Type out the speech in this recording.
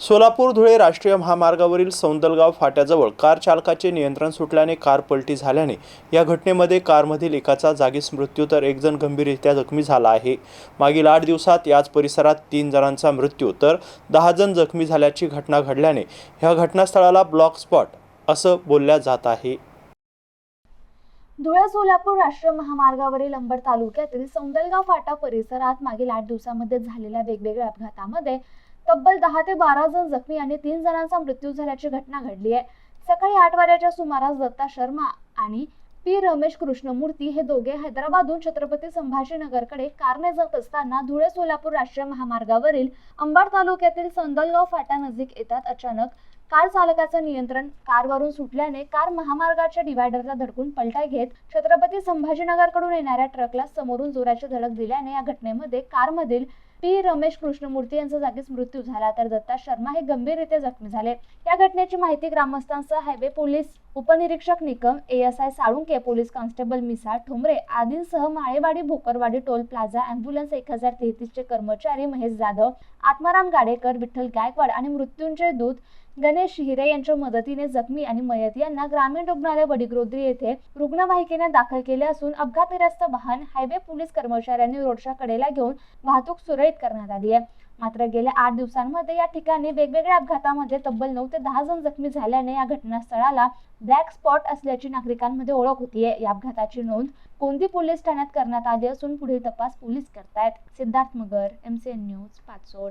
सोलापूर धुळे राष्ट्रीय महामार्गावरील सौंदलगाव फाट्याजवळ कार चालकाचे नियंत्रण सुटल्याने कार पलटी झाल्याने या घटनेमध्ये कारमधील एकाचा जागीच मृत्यू तर एकजण गंभीररित्या जखमी झाला आहे. मागील आठ दिवसात याच परिसरात तीन जणांचा मृत्यू तर दहा जण जखमी झाल्याची घटना घडल्याने ह्या घटनास्थळाला ब्लॉक स्पॉट असं बोलल्या जात आहे. धुळे सोलापूर राष्ट्रीय महामार्गावरील अंबड तालुक्यातील सौंदलगाव फाटा परिसरात मागील आठ दिवसामध्ये झालेल्या वेगवेगळ्या अपघातामध्ये तब्बल दहा ते बारा जण जखमी आणि तीन जणांचा मृत्यू झाल्याची घटना घडली आहे. सकाळी आठ वाजेच्या सुमारास दत्ता शर्मा आणि पी रमेश कृष्णमूर्ती हे दोघे हैदराबादहून छत्रपती संभाजीनगरकडे कारने जात असताना धुळे सोलापूर राष्ट्रीय महामार्गावरील अंबाड तालुक्यातील संदलगाव फाटा नजीक येतात. अचानक कार चालकाचं नियंत्रण कारवरून सुटल्याने कार महामार्गाच्या डिव्हायडरला धडकून पलटा घेत छत्रपती संभाजीनगरकडून येणाऱ्या ट्रकला समोरून जोराची धडक दिल्याने या घटनेमध्ये कारमधील पी. रमेश कृष्णमूर्ती यांचा जागीच मृत्यू झाला. तर दत्ता शर्मा हे गंभीररित्या जखमी झाले. या घटनेची माहिती ग्रामस्थांसह हायवे पोलीस उपनिरीक्षक Nikam ASI Salunke police constable Misal Thombare आदींसह Malewadi Bhokarwadi toll plaza ambulance एक हजार तेहतीसचे कर्मचारी महेश जाधव आत्माराम गाडेकर विठ्ठल गायकवाड आणि मृत्यूंजय दूत गणेश हिरे यांच्या मदतीने जखमी आणि मयत यांना ग्रामीण रुग्णालय वडिग्रोद्री येथे रुग्णवाहिकेने दाखल केले असून अपघातग्रस्त वाहन हायवे पोलीस कर्मचाऱ्यांनी रोडच्या कडेला घेऊन वाहतूक सुरळीत करण्यात आली आहे. मात्र गेल्या आठ दिवसांमध्ये या ठिकाणी वेगवेगळ्या अपघातामध्ये तब्बल नऊ ते दहा जण जखमी झाल्याने या घटनास्थळाला ब्लॅक स्पॉट असल्याची नागरिकांमध्ये ओळख होतीये. या अपघाताची नोंद कोणती पोलीस ठाण्यात करण्यात आली असून पुढील तपास पोलीस करतायत. Siddharth Magar MCN news Pachod.